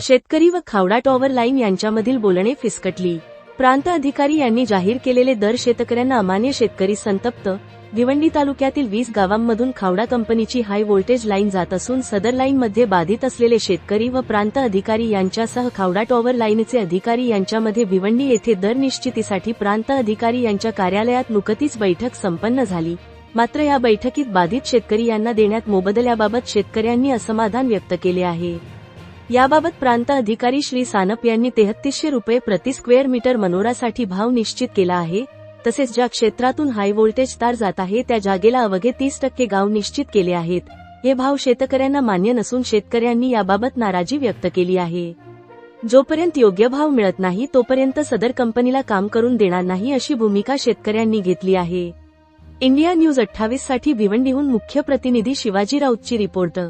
शेतकरी व Khavda tower line यांच्यामधील बोलणे फिसकटली. प्रांत अधिकारी यांनी जाहीर केलेले दर शेतकऱ्यांना अमान्य शेतकरी संतप्त. भिवंडी तालुक्यातील वीस गावांमधून खावडा कंपनीची हाय व्होल्टेज लाईन जात असून सदर लाईनमध्ये बाधित असलेले शेतकरी व प्रांत अधिकारी यांच्यासह खावडा टॉवर लाईनचे अधिकारी यांच्यामध्ये भिवंडी येथे दर निश्चितीसाठी प्रांत अधिकारी यांच्या कार्यालयात नुकतीच बैठक संपन्न झाली. मात्र या बैठकीत बाधित शेतकरी यांना देण्यात मोबदल्याबाबत शेतकऱ्यांनी असमाधान व्यक्त केले आहे. याबाबत प्रांत अधिकारी श्री सानप यांनी तेहतीसशे रुपये प्रति स्क्वेअर मीटर मनोरासाठी भाव निश्चित केला आहे. तसेच ज्या क्षेत्रातून हाय व्होल्टेज तार जात आहे त्या जागेला अवघे तीस टक्के गाव निश्चित केले आहेत. हे भाव शेतकऱ्यांना मान्य नसून शेतकऱ्यांनी याबाबत नाराजी व्यक्त केली आहे. जोपर्यंत योग्य भाव मिळत नाही तोपर्यंत सदर कंपनीला काम करून देणार नाही अशी भूमिका शेतकऱ्यांनी घेतली आहे. इंडिया न्यूज अठ्ठावीससाठी भिवंडीहून मुख्य प्रतिनिधी शिवाजी राऊतची रिपोर्ट.